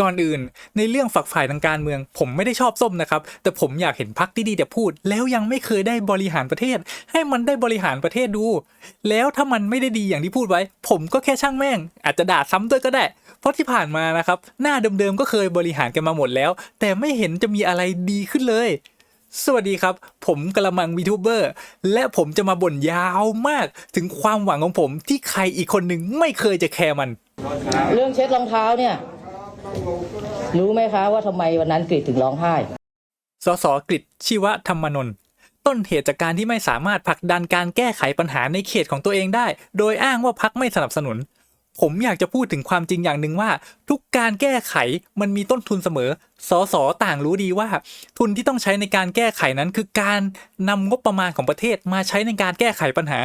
ก่อนอื่น ในเรื่องฝักฝ่ายทางการเมือง ผมไม่ได้ชอบส้มนะครับ แต่ผมอยากเห็นพักที่ดีแต่พูด แล้วยังไม่เคยได้บริหารประเทศ ให้มันได้บริหารประเทศดู แล้วถ้ามันไม่ได้ดีอย่างที่พูดไว้ ผมก็แค่ช่างแม่ง อาจจะด่าซ้ำด้วยก็ได้ เพราะที่ผ่านมานะครับ หน้าเดิมๆก็เคยบริหารกันมาหมดแล้ว แต่ไม่เห็นจะมีอะไรดีขึ้นเลยสวัสดีครับ ผมกระมังวีทูเบอร์ และผมจะมาบ่นยาวมากถึงความหวังของผมที่ใครอีกคนหนึ่งไม่เคยจะแคร์มัน เรื่องเช็ดรองเท้าเนี่ย รู้ไหมคะว่าทำไมวันนั้นกรีดถึงร้องไห้ สสกฤษชีวธรรมนนท์ต้นเหตุจากการที่ไม่สามารถผลักดันการแก้ไขปัญหาในเขตของตัวเองได้ โดยอ้างว่าพักไม่สนับสนุน ผมอยากจะพูดถึงความจริงอย่างหนึ่งว่า ทุกการแก้ไขมันมีต้นทุนเสมอ สสต่างรู้ดีว่า ทุนที่ต้องใช้ในการแก้ไขนั้นคือการนำงบประมาณของประเทศมาใช้ในการแก้ไขปัญหา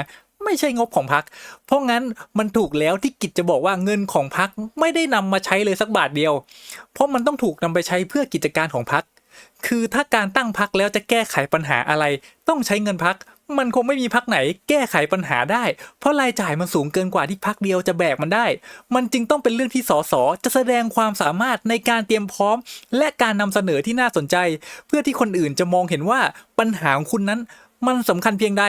ไม่ใช่งบของพัก เพราะงั้นมันถูกแล้วที่กิจจะบอกว่าเงินของพักไม่ได้นำมาใช้เลยสักบาทเดียว เพราะมันต้องถูกนำไปใช้เพื่อกิจการของพัก คือถ้าการตั้งพักแล้วจะแก้ไขปัญหาอะไร ต้องใช้เงินพัก มันคงไม่มีพักไหน แก้ไขปัญหาได้ เพราะรายจ่ายมันสูงเกินกว่าที่พักเดียวจะแบกมันได้ มันจึงต้องเป็นเรื่องที่สสจะแสดงความสามารถในการเตรียมพร้อม และการนำเสนอที่น่าสนใจ เพื่อที่คนอื่นจะมองเห็นว่าปัญหาของคุณนั้น มันสำคัญเพียงใด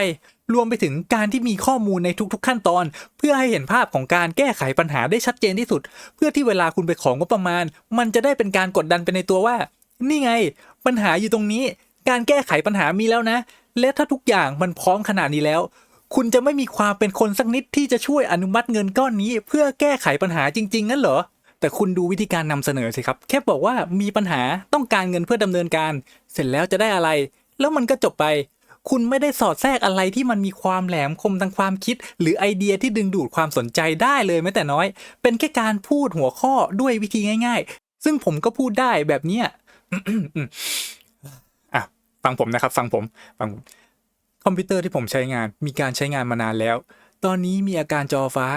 รวมไปถึงการที่มีข้อมูลในทุกๆ ขั้นตอน เพื่อให้เห็นภาพของการแก้ไขปัญหาได้ชัดเจนที่สุด เพื่อที่เวลาคุณไปของงบประมาณ มันจะได้เป็นการกดดันไปในตัวว่า นี่ไง ปัญหาอยู่ตรงนี้ การแก้ไขปัญหามีแล้วนะ และถ้าทุกอย่างมันพร้อมขนาดนี้แล้ว คุณจะไม่มีความเป็นคนสักนิดที่จะช่วยอนุมัติเงินก้อนนี้ เพื่อแก้ไขปัญหาจริงๆงั้นเหรอแต่คุณดูวิธีการนำเสนอสิครับ แค่บอกว่ามีปัญหาต้องการเงินเพื่อดำเนินการ เสร็จแล้วจะได้อะไร แล้วมันก็จบไป คุณไม่ได้สอดแทรกอะไรที่มันมีความแหลมคมทางความคิด หรือไอเดียที่ดึงดูดความสนใจได้เลยแม้แต่น้อย เป็นแค่การพูดหัวข้อด้วยวิธีง่าย ๆ ซึ่งผมก็พูดได้แบบเนี้ยอะฟังผมนะครับ ฟังผมฟังผมคอมพิวเตอร์ที่ผมใช้งานมีการใช้งานมานานแล้ว ตอนนี้มีอาการจอฟ้า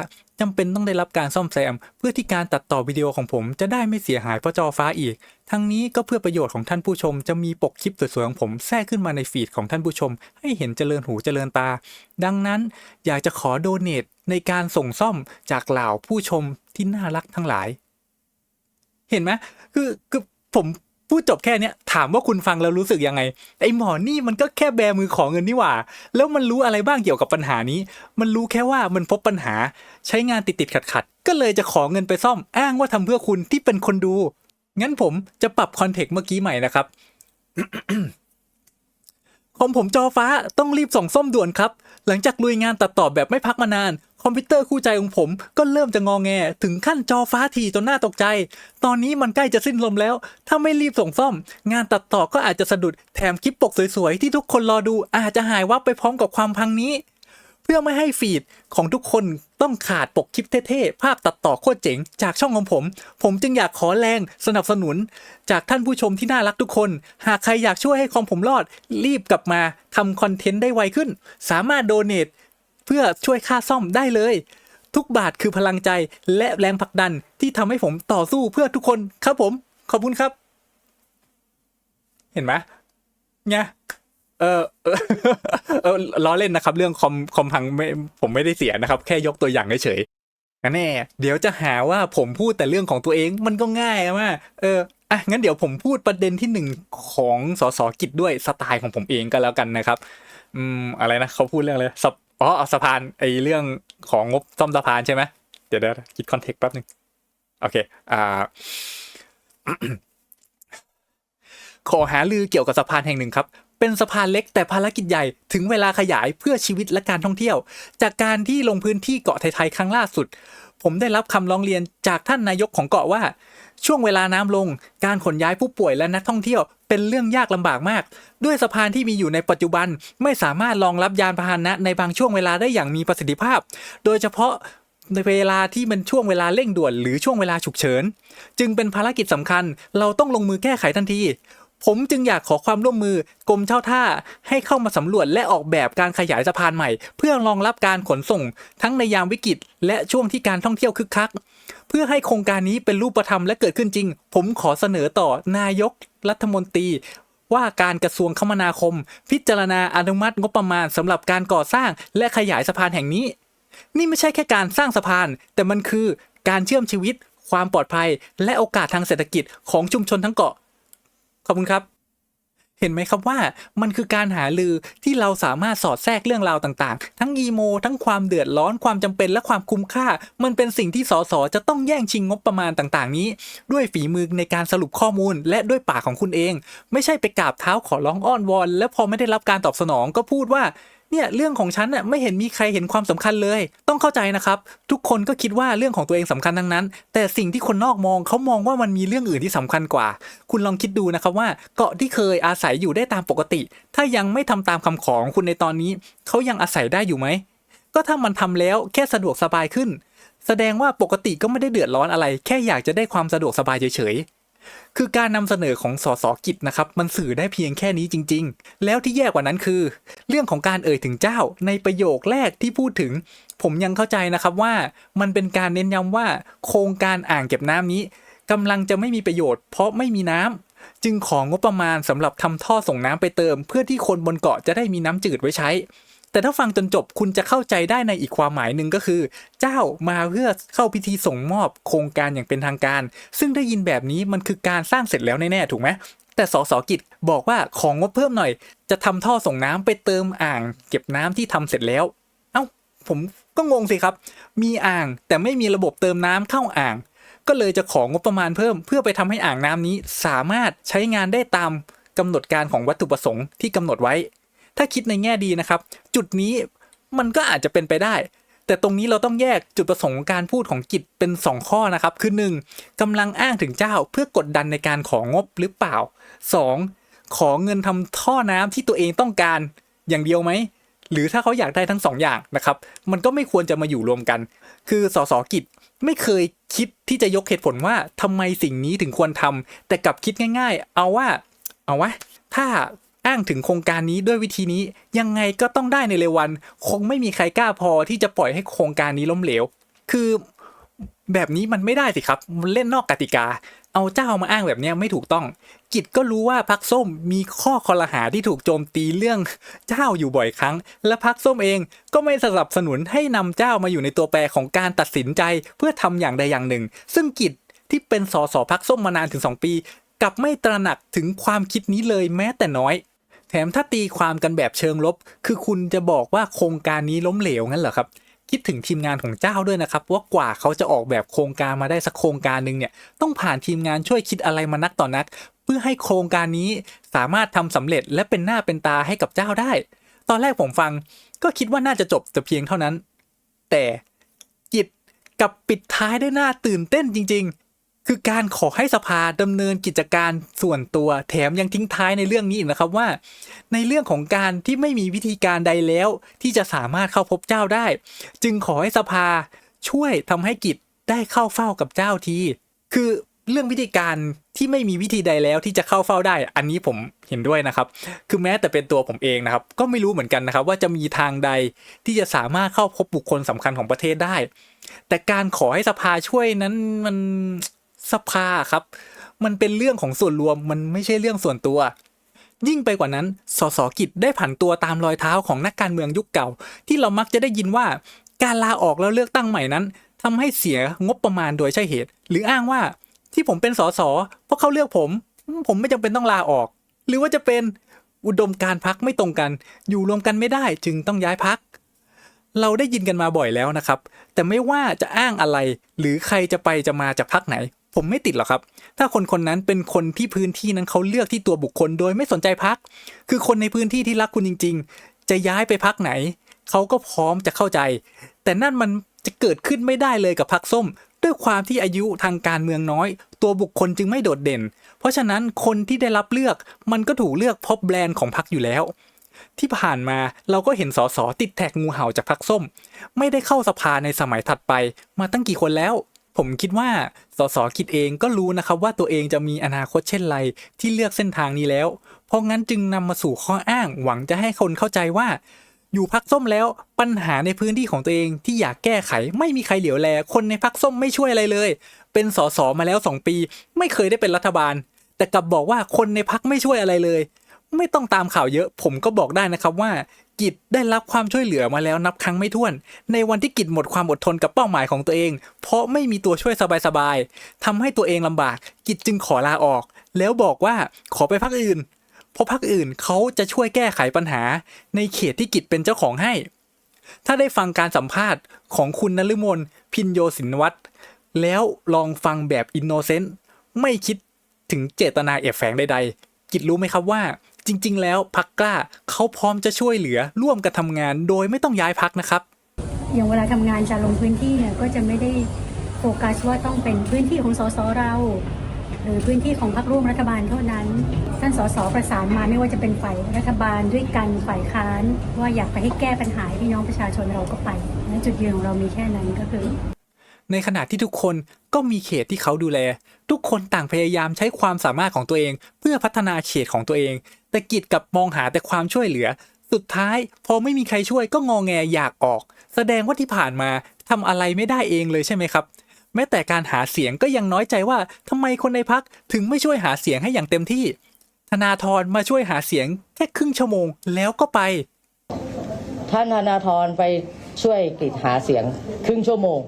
จำเป็นต้องได้รับการซ่อมแซม เพื่อที่การตัดต่อวิดีโอของผมจะได้ไม่เสียหายเพราะจอฟ้าอีก ทั้งนี้ก็เพื่อประโยชน์ของท่านผู้ชม จะมีปกคลิปสวยๆของผมแทรกขึ้นมาในฟีดของท่านผู้ชม ให้เห็นเจริญหูเจริญตา ดังนั้นอยากจะขอโดเนทในการส่งซ่อมจากเหล่าผู้ชมที่น่ารักทั้งหลาย เห็นไหมคือคือผม พูดจบแค่เนี้ยถามว่าคุณฟังแล้วรู้สึกยังไง ไอหมอนี่มันก็แค่แบมือขอเงินนี่หว่า แล้วมันรู้อะไรบ้างเกี่ยวกับปัญหานี้ มันรู้แค่ว่ามันพบปัญหา ใช้งานติดติดขัดขัดก็เลยจะขอเงินไปซ่อมอ้างว่าทำเพื่อคุณที่เป็นคนดู งั้นผมจะปรับคอนเทกต์เมื่อกี้ใหม่นะครับของผมจอฟ้าต้องรีบส่งส้มด่วนครับ หลังจากลุยงานตัดต่อแบบไม่พักมานาน คอมพิวเตอร์คู่ใจของผมก็เริ่มจะงอแง ถึงขั้นจอฟ้าทีจนน่าตกใจ ตอนนี้มันใกล้จะสิ้นลมแล้ว ถ้าไม่รีบส่งซ่อม งานตัดต่อก็อาจจะสะดุดแถมคลิปปกสวยๆ ที่ทุกคนรอดูอาจจะหายวับไปพร้อมกับความพังนี้ เพื่อไม่ให้ฟีดของทุกคนต้องขาดปกคลิปเท่ๆ ภาพตัดต่อโคตรเจ๋ง จากช่องของผม ผมจึงอยากขอแรงสนับสนุน จากท่านผู้ชมที่น่ารักทุกคน หากใครอยากช่วยให้คอมผมรอด รีบกลับมาทำคอนเทนต์ได้ไวขึ้น สามารถโดเน a เพื่อช่วยค่าซ่อมได้เลย ทุกบาทคือพลังใจและแรงผลักดันที่ทำให้ผมต่อสู้เพื่อทุกคนครับผม ขอบคุณครับ เห็นไหมไงเออเออเออล้อเล่นนะครับ เรื่องคอมคอมพังไม่ผมไม่ได้เสียนะครับ แค่ยกตัวอย่างเฉยๆงั้นแน่เดี๋ยวจะหาว่าผมพูดแต่เรื่องของตัวเองมันก็ง่ายมากเอออะงั้นเดี๋ยวผมพูดประเด็นที่หนึ่งของสสกิจด้วยสไตล์ของผมเองก็แล้วกันนะครับ อืมอะไรนะเขาพูดเรื่องอะไรส อ๋อเอาสะพานไอเรื่องของงบซ่อมสะพานใช่ไหมเดี๋ยวเดี๋ยวคิดคอนเทกต์แป๊บหนึงโอเคอ่าขอหาลือเกี่ยวกับสะพานแห่งหนึ่งครับ เป็นสะพานเล็กแต่ภารกิจใหญ่ถึงเวลาขยายเพื่อชีวิตและการท่องเที่ยว จากการที่ลงพื้นที่เกาะไทยๆครั้งล่าสุด ผมได้รับคำร้องเรียนจากท่านนายกของเกาะว่า ช่วงเวลาน้ำลง การขนย้ายผู้ป่วยและนักท่องเที่ยว เป็นเรื่องยากลำบากมาก ด้วยสะพานที่มีอยู่ในปัจจุบันไม่สามารถรองรับยานพาหนะในบางช่วงเวลาได้อย่างมีประสิทธิภาพ โดยเฉพาะในเวลาที่มันช่วงเวลาเร่งด่วนหรือช่วงเวลาฉุกเฉิน จึงเป็นภารกิจสำคัญ เราต้องลงมือแก้ไขทันที ผมจึงอยากขอความร่วมมือกรมเช่าท่า ให้เข้ามาสำรวจและออกแบบการขยายสะพานใหม่ เพื่อรองรับการขนส่ง ทั้งในยามวิกฤตและช่วงที่การท่องเที่ยวคึกคัก พื่อให้โครงการนี้เป็นรูปธรรมและเกิดขึ้นจริง ผมขอเสนอต่อนายกรัฐมนตรี ว่าการกระทรวงคมนาคม พิจารณาอนุมัติงบประมาณสำหรับการก่อสร้างและขยายสะพานแห่งนี้ นี่ไม่ใช่แค่การสร้างสะพาน แต่มันคือการเชื่อมชีวิต ความปลอดภัย และโอกาสทางเศรษฐกิจของชุมชนทั้งเกาะ ขอบคุณครับ เห็นไหมครับว่ามันคือการหาลือที่เราสามารถสอดแทรกเรื่องราวต่างๆ ทั้งอีโม ทั้งความเดือดร้อนความจำเป็นและความคุ้มค่า มันเป็นสิ่งที่สสจะต้องแย่งชิงงบประมาณต่างๆ นี้ ด้วยฝีมือในการสรุปข้อมูล และด้วยปากของคุณเอง ไม่ใช่ไปกราบเท้าขอร้องอ้อนวอน แล้วพอไม่ได้รับการตอบสนองก็พูดว่า เนี่ยเรื่องของฉันน่ะไม่เห็นมีใครเห็นความสำคัญเลย ต้องเข้าใจนะครับ ทุกคนก็คิดว่าเรื่องของตัวเองสำคัญทั้งนั้น แต่สิ่งที่คนนอกมองเขามองว่ามันมีเรื่องอื่นที่สำคัญกว่า คุณลองคิดดูนะครับว่าเกาะที่เคยอาศัยอยู่ได้ตามปกติ ถ้ายังไม่ทำตามคำขอของคุณในตอนนี้เขายังอาศัยได้อยู่ไหมก็ถ้ามันทำแล้วแค่สะดวกสบายขึ้น แสดงว่าปกติก็ไม่ได้เดือดร้อนอะไร แค่อยากจะได้ความสะดวกสบายเฉยๆ คือการนำเสนอของสสกิจนะครับมันสื่อได้เพียงแค่นี้จริง ๆ แล้วที่แย่กว่านั้นคือ เรื่องของการเอ่ยถึงเจ้าในประโยคแรกที่พูดถึง ผมยังเข้าใจนะครับว่ามันเป็นการเน้นย้ำว่า โครงการอ่างเก็บน้ำนี้กำลังจะไม่มีประโยชน์ เพราะไม่มีน้ำจึงของงบประมาณสำหรับทำท่อส่งน้ำไปเติม เพื่อที่คนบนเกาะจะได้มีน้ำจืดไว้ใช้ แต่ถ้าฟังจนจบคุณจะเข้าใจได้ในอีกความหมายหนึ่งก็คือ เจ้ามาเพื่อเข้าพิธีส่งมอบโครงการอย่างเป็นทางการ ซึ่งได้ยินแบบนี้มันคือการสร้างเสร็จแล้วแน่ๆถูกไหมแต่สสกิจบอกว่าของงบเพิ่มหน่อย จะทำท่อส่งน้ำไปเติมอ่าง เก็บน้ำที่ทำเสร็จแล้ว เอ้า ผมก็งงสิครับ มีอ่างแต่ไม่มีระบบเติมน้ำเข้าอ่าง ก็เลยจะของงบประมาณเพิ่ม เพื่อไปทำให้อ่างน้ำนี้สามารถใช้งานได้ตามกำหนดการของวัตถุประสงค์ที่กำหนดไว้ ถ้าคิดในแง่ดีนะครับ จุดนี้มันก็อาจจะเป็นไปได้ แต่ตรงนี้เราต้องแยกจุดประสงค์การพูดของกิจเป็น 2 ข้อนะครับ คือ 1. กำลังอ้างถึงเจ้าเพื่อกดดันในการของงบหรือเปล่า 2. ขอเงินทำท่อน้ำที่ตัวเองต้องการอย่างเดียวไหมหรือถ้าเขาอยากได้ทั้งสองอย่างนะครับ มันก็ไม่ควรจะมาอยู่รวมกัน คือสสกิจไม่เคยคิดที่จะยกเหตุผลว่าทำไมสิ่งนี้ถึงควรทำแต่กลับคิดง่าย ๆ เอาว่า เอาวะ ถ้า อ้างถึงโครงการนี้ด้วยวิธีนี้ยังไงก็ต้องได้ในเร็ววัน คงไม่มีใครกล้าพอที่จะปล่อยให้โครงการนี้ล้มเหลว คือแบบนี้มันไม่ได้สิครับ มันเล่นนอกกติกา เอาเจ้ามาอ้างแบบนี้ไม่ถูกต้อง กิจก็รู้ว่าพักส้มมีข้อคอรหาที่ถูกโจมตีเรื่องเจ้าอยู่บ่อยครั้ง และพักส้มเองก็ไม่สนับสนุนให้นำเจ้ามาอยู่ในตัวแปรของการตัดสินใจเพื่อทำอย่างใดอย่างหนึ่ง ซึ่งกิจที่เป็นสสพักส้มมานานถึง 2 ปี กลับไม่ตระหนักถึงความคิดนี้เลยแม้แต่น้อย แถมถ้าตีความกันแบบเชิงลบ คือคุณจะบอกว่าโครงการนี้ล้มเหลวงั้นเหรอครับ คิดถึงทีมงานของเจ้าด้วยนะครับว่ากว่าเขาจะออกแบบโครงการมาได้สักโครงการหนึ่งเนี่ยต้องผ่านทีมงานช่วยคิดอะไรมานักต่อนนัก เพื่อให้โครงการนี้สามารถทำสำเร็จและเป็นหน้าเป็นตาให้กับเจ้าได้ ตอนแรกผมฟังก็คิดว่าน่าจะจบแต่เพียงเท่านั้น แต่กิจกับปิดท้ายได้วยหน้าตื่นเต้นจริง ๆ คือการขอให้สภาดำเนินกิจการส่วนตัวแถมยังทิ้งท้ายในเรื่องนี้อีกนะครับว่า ในเรื่องของการที่ไม่มีวิธีการใดแล้ว ที่จะสามารถเข้าพบเจ้าได้ จึงขอให้สภาช่วยทำให้กิจได้เข้าเฝ้ากับเจ้าที คือเรื่องวิธีการที่ไม่มีวิธีใดแล้วที่จะเข้าเฝ้าได้ อันนี้ผมเห็นด้วยนะครับ คือแม้แต่เป็นตัวผมเองนะครับ ก็ไม่รู้เหมือนกันนะครับ ว่าจะมีทางใดที่จะสามารถเข้าพบบุคคลสำคัญของประเทศได้ แต่การขอให้สภาช่วยนั้นมัน สภาครับ มันเป็นเรื่องของส่วนรวมมันไม่ใช่เรื่องส่วนตัว ยิ่งไปกว่านั้น สสกิจได้ผันตัวตามรอยเท้าของนักการเมืองยุคเก่า ที่เรามักจะได้ยินว่า การลาออกแล้วเลือกตั้งใหม่นั้นทำให้เสียงบประมาณโดยใช่เหตุ หรืออ้างว่าที่ผมเป็นสสเพราะเขาเลือกผม ผมไม่จำเป็นต้องลาออก หรือว่าจะเป็นอุดมการพักไม่ตรงกัน อยู่รวมกันไม่ได้จึงต้องย้ายพัก เราได้ยินกันมาบ่อยแล้วนะครับ แต่ไม่ว่าจะอ้างอะไร หรือใครจะไปจะมาจากพักไหน ผมไม่ติดหรอกครับ ถ้าคนคนนั้นเป็นคนที่พื้นที่นั้นเขาเลือกที่ตัวบุคคลโดยไม่สนใจพัก คือคนในพื้นที่ที่รักคุณจริง ๆ จะย้ายไปพักไหน เขาก็พร้อมจะเข้าใจ แต่นั่นมันจะเกิดขึ้นไม่ได้เลยกับพักส้ม ด้วยความที่อายุทางการเมืองน้อย ตัวบุคคลจึงไม่โดดเด่น เพราะฉะนั้นคนที่ได้รับเลือกมันก็ถูกเลือกเพราะแบรนด์ของพักอยู่แล้ว ที่ผ่านมาเราก็เห็นสสติดแท็กงูเห่าจากพักส้ม ไม่ได้เข้าสภาในสมัยถัดไปมาตั้งกี่คนแล้ว ผมคิดว่าสสคิดเองก็รู้นะครับว่าตัวเองจะมีอนาคตเช่นไรที่เลือกเส้นทางนี้แล้ว เพราะงั้นจึงนำมาสู่ข้ออ้างหวังจะให้คนเข้าใจว่า อยู่พักส้มแล้วปัญหาในพื้นที่ของตัวเองที่อยากแก้ไขไม่มีใครเหลียวแล คนในพักส้มไม่ช่วยอะไรเลย เป็นสสมาแล้วสองปี ไม่เคยได้เป็นรัฐบาล แต่กลับบอกว่าคนในพักไม่ช่วยอะไรเลย ไม่ต้องตามข่าวเยอะ ผมก็บอกได้นะครับว่า กิจได้รับความช่วยเหลือมาแล้วนับครั้งไม่ถ้วน ในวันที่กิจหมดความอดทนกับเป้าหมายของตัวเอง เพราะไม่มีตัวช่วยสบายๆทำให้ตัวเองลำบาก กิจจึงขอลาออก แล้วบอกว่าขอไปพักอื่น เพราะพักอื่นเขาจะช่วยแก้ไขปัญหา ในเขตที่กิจเป็นเจ้าของให้ ถ้าได้ฟังการสัมภาษณ์ของคุณนฤมลพินโยสินวัตรแล้วลองฟังแบบอินโนเซนต์ไม่คิดถึงเจตนาแอบแฝงใดๆ กิจรู้ไหมครับว่า จริง ๆ แล้วพักกล้าเขาพร้อมจะช่วยเหลือร่วมกันทำงานโดยไม่ต้องย้ายพักนะครับ อย่างเวลาทำงานจะลงพื้นที่เนี่ยก็จะไม่ได้โฟกัสว่าต้องเป็นพื้นที่ของสสเราหรือพื้นที่ของพรรคร่วมรัฐบาลเท่านั้น ท่านสสประสานมาไม่ว่าจะเป็นฝ่ายรัฐบาลด้วยกันฝ่ายค้าน ว่าอยากไปให้แก้ปัญหาให้พี่น้องประชาชนเราก็ไปและจุดยืนของเรามีแค่นั้นก็คือ ในขณะที่ทุกคนก็มีเขตที่เขาดูแล ทุกคนต่างพยายามใช้ความสามารถของตัวเอง เพื่อพัฒนาเขตของตัวเอง แต่กิจกับมองหาแต่ความช่วยเหลือ สุดท้าย พอไม่มีใครช่วยก็งอแงอยากออก แสดงว่าที่ผ่านมาทำอะไรไม่ได้เองเลยใช่ไหมครับ แม้แต่การหาเสียงก็ยังน้อยใจว่าทำไมคนในพักถึงไม่ช่วยหาเสียงให้อย่างเต็มที่ ธนาธรมาช่วยหาเสียงแค่ครึ่งชั่วโมงแล้วก็ไปท่านธนาธรไปช่วยกฤษหาเสียงครึ่งชั่วโมง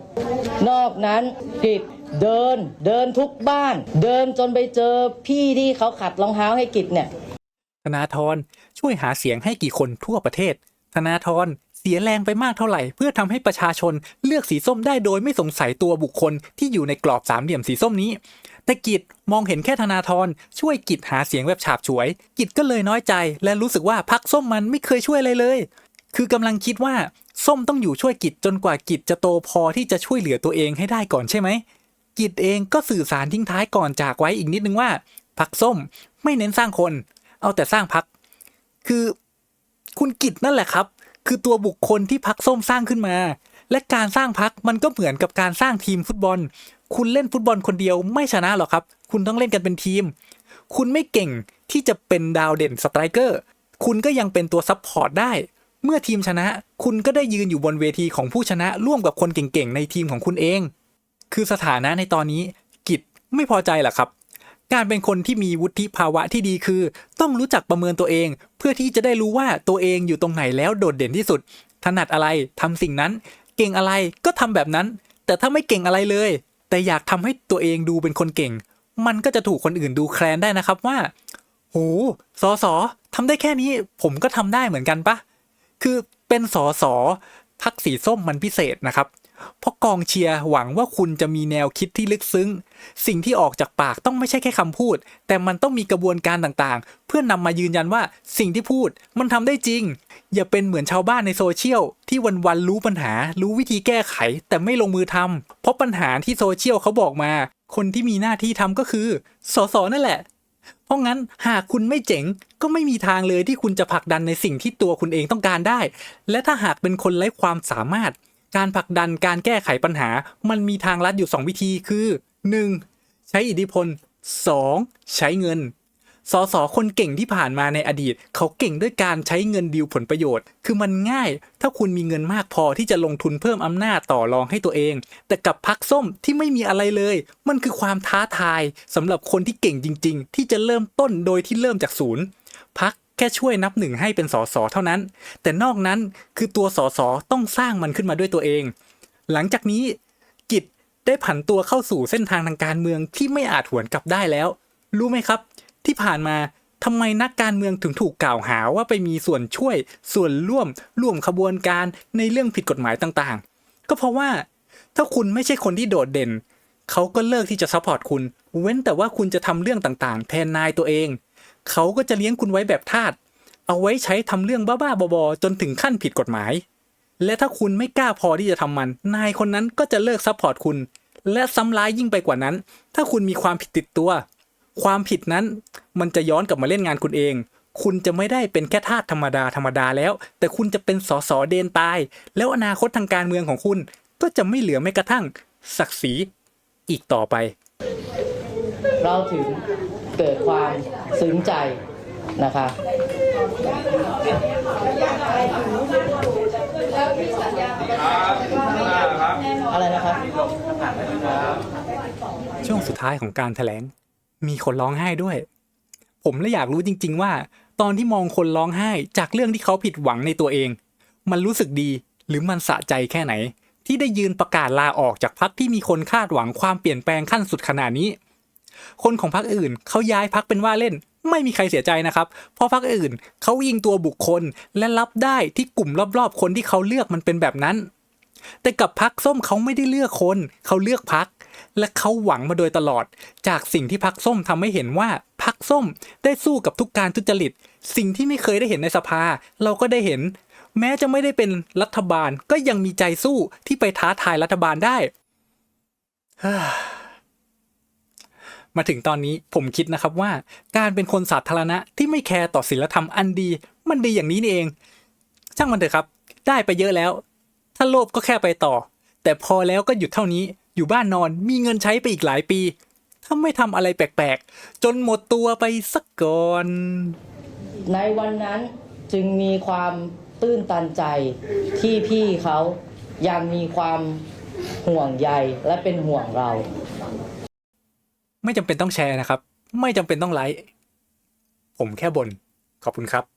นอกนั้นกฤษเดินเดินทุกบ้าน เดินจนไปเจอพี่ที่เขาขัดรองเท้าให้กฤษเนี่ย ธนาธรช่วยหาเสียงให้กี่คนทั่วประเทศ ธนาธรเสียแรงไปมากเท่าไหร่ เพื่อทำให้ประชาชนเลือกสีส้มได้โดยไม่สงสัยตัวบุคคลที่อยู่ในกรอบสามเหลี่ยมสีส้มนี้ แต่กิจมองเห็นแค่ธนาธรช่วยกิจหาเสียงแบบฉาบฉวย กิจก็เลยน้อยใจ และรู้สึกว่าพักส้มมันไม่เคยช่วยอะไรเลย คือกำลังคิดว่าส้มต้องอยู่ช่วยกิจจนกว่ากิจจะโตพอที่จะช่วยเหลือตัวเองให้ได้ก่อนใช่ไหมกิจเองก็สื่อสารทิ้งท้ายก่อนจากไว้อีกนิดนึงว่าพักส้มไม่เน้นสร้างคน เอาแต่สร้างพัก คือคุณกิจนั่นแหละครับ คือตัวบุคคลที่พักส้มสร้างขึ้นมา และการสร้างพักมันก็เหมือนกับการสร้างทีมฟุตบอล คุณเล่นฟุตบอลคนเดียวไม่ชนะหรอกครับ คุณต้องเล่นกันเป็นทีม คุณไม่เก่งที่จะเป็นดาวเด่นสไตรเกอร์ คุณก็ยังเป็นตัวซับพอร์ตได้ เมื่อทีมชนะ คุณก็ได้ยืนอยู่บนเวทีของผู้ชนะร่วมกับคนเก่งๆในทีมของคุณเอง คือสถานะในตอนนี้กิจไม่พอใจหรอครับ การเป็นคนที่มีวุฒิภาวะที่ดีคือ ต้องรู้จักประเมินตัวเอง เพื่อที่จะได้รู้ว่าตัวเองอยู่ตรงไหนแล้วโดดเด่นที่สุด ถนัดอะไรทำสิ่งนั้น เก่งอะไรก็ทำแบบนั้น แต่ถ้าไม่เก่งอะไรเลย แต่อยากทำให้ตัวเองดูเป็นคนเก่ง มันก็จะถูกคนอื่นดูแคลนได้นะครับว่าโหสอสอทำได้แค่นี้ผมก็ทำได้เหมือนกันปะคือเป็นสอสอพักสีส้มมันพิเศษนะครับ เพราะกองเชียร์หวังว่าคุณจะมีแนวคิดที่ลึกซึ้ง สิ่งที่ออกจากปากต้องไม่ใช่แค่คำพูด แต่มันต้องมีกระบวนการต่างๆ เพื่อนนำมายืนยันว่าสิ่งที่พูดมันทำได้จริง อย่าเป็นเหมือนชาวบ้านในโซเชียล ที่วันๆรู้ปัญหา รู้วิธีแก้ไข แต่ไม่ลงมือทำเพราะปัญหาที่โซเชียลเขาบอกมา คนที่มีหน้าที่ทำก็คือสสนั่นแหละเพราะงั้นหากคุณไม่เจ๋งก็ไม่มีทางเลยที่คุณจะผลักดันในสิ่งที่ตัวคุณเองต้องการได้ และถ้าหากเป็นคนไร้ความสามารถ การผลักดันการแก้ไขปัญหา มันมีทางลัดอยู่ 2 วิธีคือ 1. ใช้อิทธิพล 2. ใช้เงินสสคนเก่งที่ผ่านมาในอดีต เขาเก่งด้วยการใช้เงินดีลผลประโยชน์ คือมันง่าย ถ้าคุณมีเงินมากพอที่จะลงทุนเพิ่มอำนาจต่อรองให้ตัวเอง แต่กับพักส้มที่ไม่มีอะไรเลย มันคือความท้าทายสำหรับคนที่เก่งจริง ๆ ที่จะเริ่มต้นโดยที่เริ่มจากศูนย์พัก แค่ช่วยนับหนึ่งให้เป็นสสเท่านั้น แต่นอกนั้นคือตัวสสต้องสร้างมันขึ้นมาด้วยตัวเอง หลังจากนี้กิจได้ผันตัวเข้าสู่เส้นทางทางการเมืองที่ไม่อาจหวนกลับได้แล้ว รู้ไหมครับ ที่ผ่านมาทำไมนักการเมืองถึงถูกกล่าวหาว่าไปมีส่วนช่วย ส่วนร่วม ร่วมขบวนการในเรื่องผิดกฎหมายต่างๆ ก็เพราะว่า ถ้าคุณไม่ใช่คนที่โดดเด่น เขาก็เลิกที่จะซัพพอร์ตคุณ เว้นแต่ว่าคุณจะทำเรื่องต่างๆ แทนนายตัวเอง เขาก็จะเลี้ยงคุณไว้แบบทาสเอาไว้ใช้ทำเรื่องบ้าๆบอๆจนถึงขั้นผิดกฎหมาย และถ้าคุณไม่กล้าพอที่จะทำมัน นายคนนั้นก็จะเลิกซัพพอร์ตคุณ และซ้ำร้ายยิ่งไปกว่านั้น ถ้าคุณมีความผิดติดตัว ความผิดนั้นมันจะย้อนกลับมาเล่นงานคุณเอง คุณจะไม่ได้เป็นแค่ทาสธรรมดาธรรมดาแล้ว แต่คุณจะเป็นสสเดนตาย แล้วอนาคตทางการเมืองของคุณก็จะไม่เหลือแม้กระทั่งศักดิ์ศรีอีกต่อไป เราถึง เกิดความซึ้งใจนะคะอะไรนะครับช่วงสุดท้ายของการแถลง มีคนร้องไห้ด้วย ผมเลยอยากรู้จริง ๆ ว่า ตอนที่มองคนร้องไห้ จากเรื่องที่เขาผิดหวังในตัวเอง มันรู้สึกดีหรือมันสะใจแค่ไหน ที่ได้ยืนประกาศลาออกจากพักที่มีคนคาดหวังความเปลี่ยนแปลงขั้นสุดขนาดนี้ คนของพรรคอื่นเขาย้ายพักเป็นว่าเล่น ไม่มีใครเสียใจนะครับ เพราะพรรคอื่นเขายิงตัวบุคคลและรับได้ที่กลุ่มรอบๆ คนที่เขาเลือกมันเป็นแบบนั้น แต่กับพักส้มเขาไม่ได้เลือกคนเขาเลือกพักและเขาหวังมาโดยตลอด จากสิ่งที่พักส้มทำให้เห็นว่าพักส้มได้สู้กับทุกการทุจริต สิ่งที่ไม่เคยได้เห็นในสภา เราก็ได้เห็น แม้จะไม่ได้เป็นรัฐบาลก็ยังมีใจสู้ที่ไปท้าทายรัฐบาลได้ มาถึงตอนนี้ผมคิดนะครับว่าการเป็นคนสาธารณะที่ไม่แคร์ต่อศีลธรรมอันดี มันดีอย่างนี้นี่เอง ช่างมันเถอะครับ ได้ไปเยอะแล้ว ถ้าโลภก็แค่ไปต่อ แต่พอแล้วก็หยุดเท่านี้ อยู่บ้านนอนมีเงินใช้ไปอีกหลายปี ถ้าไม่ทำอะไรแปลกๆ จนหมดตัวไปสักก่อน ในวันนั้นจึงมีความตื้นตันใจที่พี่เขายังมีความห่วงใยและเป็นห่วงเรา ไม่จำเป็นต้องแชร์นะครับ ไม่จำเป็นต้องไลค์ผมแค่บน่นขอบคุณครับ